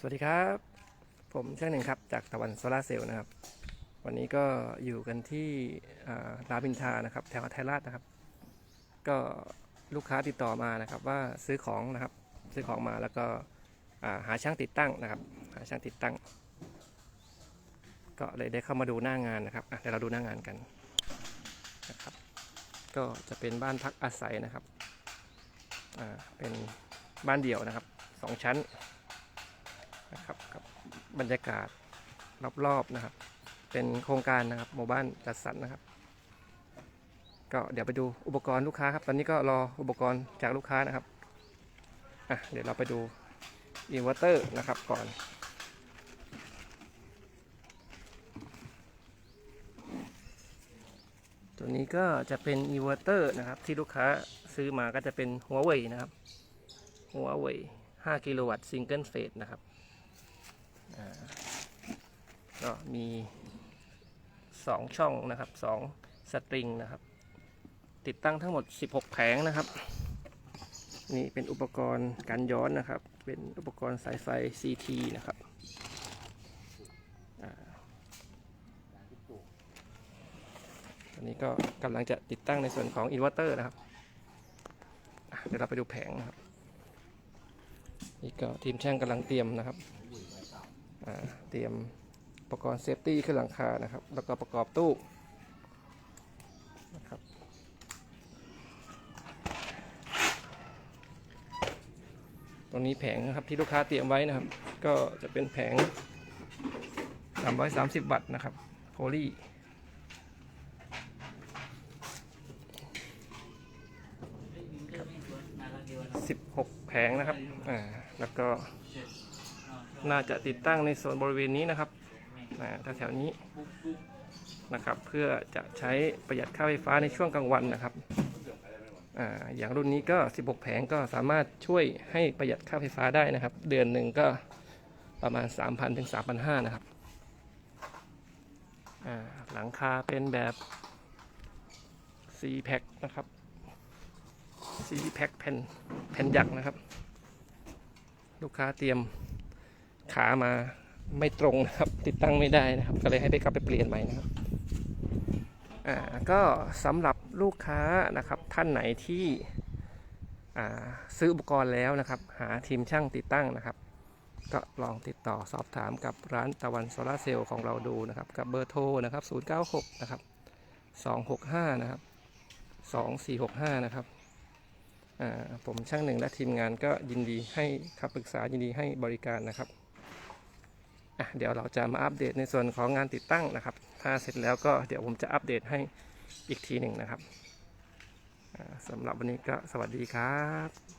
สวัสดีครับ ผมช่างหนึ่งครับ จากตะวันโซลาเซลล์นะครับ วันนี้ก็อยู่กันที่อ่ารามอินทรานะครับ แถวไทยราชนะครับ ก็ลูกค้าติดต่อมานะครับ ว่าซื้อของนะครับ ซื้อของมาแล้วก็หาช่างติดตั้งนะครับ หาช่างติดตั้ง ก็เลยได้เข้ามาดูหน้างานนะครับเดี๋ยวเราดูหน้างานกันนะครับ ก็จะเป็นบ้านพักอาศัยนะครับเป็นบ้านเดี่ยวนะครับสองชั้น นะครับกับบรรยากาศรอบๆนะครับ เป็นโครงการนะครับหมู่บ้านจัดสรรนะครับ ก็เดี๋ยวไปดูอุปกรณ์ลูกค้าครับ ตอนนี้ก็รออุปกรณ์จากลูกค้านะครับอะเดี๋ยวเราไปดูอินเวอร์เตอร์นะครับก่อนตัวนี้ก็จะเป็นอินเวอร์เตอร์นะครับ ที่ลูกค้าซื้อมาก็จะเป็นหัวเว่ยนะครับหัวเว่ย5กิโลวัตต์ซิงเกิลเฟสนะครับ ก็มี2ช่องนะครับ2สตริงนะครับ ติดตั้งทั้งหมด 16 แผงนะครับ นี่เป็นอุปกรณ์การย้อนนะครับ เป็นอุปกรณ์สายไฟ CT นะครับอันนี้ก็กำลังจะติดตั้งในส่วนของอินเวอร์เตอร์นะครับ เดี๋ยวเราไปดูแผงนะครับ นี่ก็ทีมช่างกำลังเตรียมนะครับ เตรียม อุปกรณ์เซฟตี้ขึ้นหลังคานะครับ แล้วก็ประกอบตู้นะครับตรงนี้แผงนะครับที่ลูกค้าเตรียมไว้นะครับ ก็จะเป็นแผง 330 วัตต์นะครับโพลี16แผงนะครับ อ่า แล้วก็น่าจะติดตั้งในโซนบริเวณนี้นะครับ อ่าแถวๆนี้นะครับ เพื่อจะใช้ประหยัดค่าไฟฟ้าในช่วงกลางวันนะครับออย่างรุ่นนี้ก็ 16 แผงก็สามารถช่วยให้ประหยัดค่าไฟฟ้าได้นะครับ เดือนหนึ่งก็ประมาณ 3,000ถึง3,500นะครับหลังคาเป็นแบบ C pack นะครับ C pack แผ่นแผ่นยักษ์นะครับ ลูกค้าเตรียมขามา ไม่ตรงนะครับ ติดตั้งไม่ได้นะครับ ก็เลยให้ไปกลับไปเปลี่ยนใหม่นะครับอ่าก็สำหรับลูกค้านะครับท่านไหนที่อ่าซื้ออุปกรณ์แล้วนะครับ หาทีมช่างติดตั้งนะครับ ก็ลองติดต่อสอบถามกับร้านตะวันโซลาเซลล์ของเราดูนะครับ กับเบอร์โทรนะครับ 096 นะครับ 265 นะครับ 2465 นะครับอ่าผมช่างหนึ่งและทีมงานก็ยินดีให้คำปรึกษายินดีให้บริการนะครับ เดี๋ยวเราจะมาอัปเดตในส่วนของงานติดตั้งนะครับ ถ้าเสร็จแล้วก็เดี๋ยวผมจะอัปเดตให้อีกทีหนึ่งนะครับสำหรับวันนี้ก็สวัสดีครับ